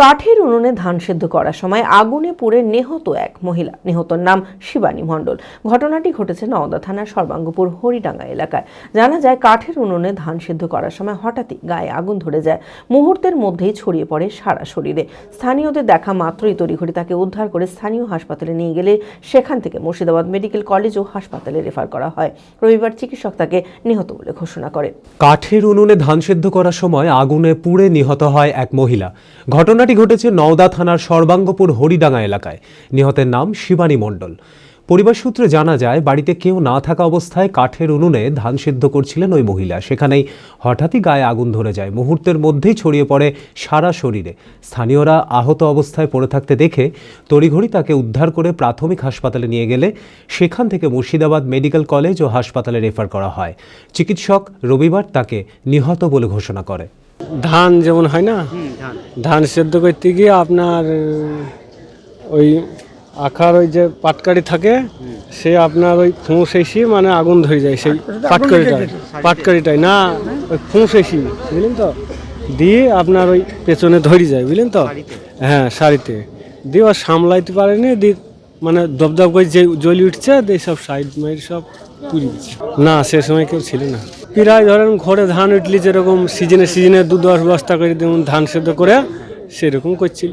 কাঠের উনুনে ধান সেদ্ধ করার সময় আগুনে পুড়ে নিহত এক মহিলা। নিহতর নাম শিবানী মণ্ডল। ঘটনাটি ঘটেছে নওদা থানার সর্বাঙ্গপুর, হরিডাঙ্গা এলাকায়। জানা যায়, কাঠের উনুনে ধান সেদ্ধ করার সময় হঠাৎই গায়ে আগুন ধরে যায়। মুহূর্তের মধ্যেই ছড়িয়ে পড়ে সারা শরীরে। স্থানীয়দের দেখা মাত্রই তড়িঘড়ি তাকে উদ্ধার করে স্থানীয় হাসপাতালে নিয়ে গেলে সেখান থেকে মুর্শিদাবাদ মেডিকেল কলেজ ও হাসপাতালে রেফার করা হয়। রবিবার চিকিৎসক তাকে নিহত বলে ঘোষণা করে। কাঠের উনুনে ধান সেদ্ধ করার সময় আগুনে পুড়ে নিহত হয় এক মহিলা। ঘটনাটি ঘটেছে নওদা থানার সর্বাঙ্গপুর হরিডাঙ্গা এলাকায়। নিহতের নাম শিবানী মণ্ডল। পরিবার সূত্রে জানা যায়, বাড়িতে কেউ না থাকা অবস্থায় কাঠের উনুনে ধান সেদ্ধ করছিলেন ওই মহিলা। সেখানেই হঠাৎই গায়ে আগুন ধরে যায়। মুহূর্তের মধ্যেই ছড়িয়ে পড়ে সারা শরীরে। স্থানীয়রা আহত অবস্থায় পড়ে থাকতে দেখে তড়িঘড়ি তাকে উদ্ধার করে প্রাথমিক হাসপাতালে নিয়ে গেলে সেখান থেকে মুর্শিদাবাদ মেডিকেল কলেজ ও হাসপাতালে রেফার করা হয়। চিকিৎসক রবিবার তাকে নিহত বলে ঘোষণা করে। ধান যেমন হয় না? ধান। সেদ্ধ করতে গিয়ে আপনার ওই আখার ওই যে পাটকারি থাকে সে আপনার ওই ফুঁস এসি মানে আগুন ধরে যায় সেই পাটকারিটাই পাটকারিটাই না ওই ফুঁস এসি বুঝলেন তো? দিয়ে আপনার ওই পেছনে ধরে যায় বুঝলেন তো? হ্যাঁ শাড়িতে। দিয়ে ও সামলাইতে পারেনি দিয়ে মানে দপদপ করে যে জ্বলি উঠছে দিয়ে সব সাইড মাইড সব পুড়ে গেছে না সে সময় কেউ ছিল না। প্রায় ধরেন ঘরে ধান উঠলি যেরকম সিজনে সিজনে দু দশ বস্তা করে যেমন ধান সেদ্ধ করে, সেরকম করছিল।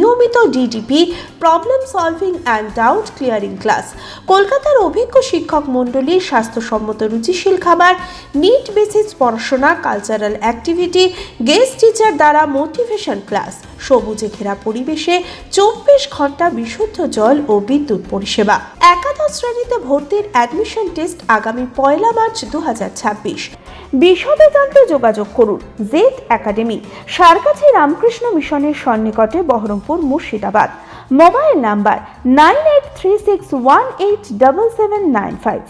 নিয়মিত DDP problem solving and doubt clearing class কলকাতার অভিজ্ঞ শিক্ষক মণ্ডলীর স্বাস্থ্যসম্মত রুচিশীল খাবার নিট বেসিস পড়াশোনা কালচারাল অ্যাক্টিভিটি গেস্ট টিচার দ্বারা মোটিভেশন ক্লাস সবুজে ঘেরা পরিবেশে চব্বিশ ঘণ্টা বিশুদ্ধ জল ও বিদ্যুৎ পরিষেবা। একাদশ শ্রেণীতে ভর্তির অ্যাডমিশন টেস্ট আগামী পয়লা মার্চ দু বিশদে জানতে যোগাযোগ করুন, জেড একাডেমি সারকাছি রামকৃষ্ণ মিশনের সন্নিকটে Baharampur. Murshidabad. Mobile number nine eight three six one eight double seven nine five.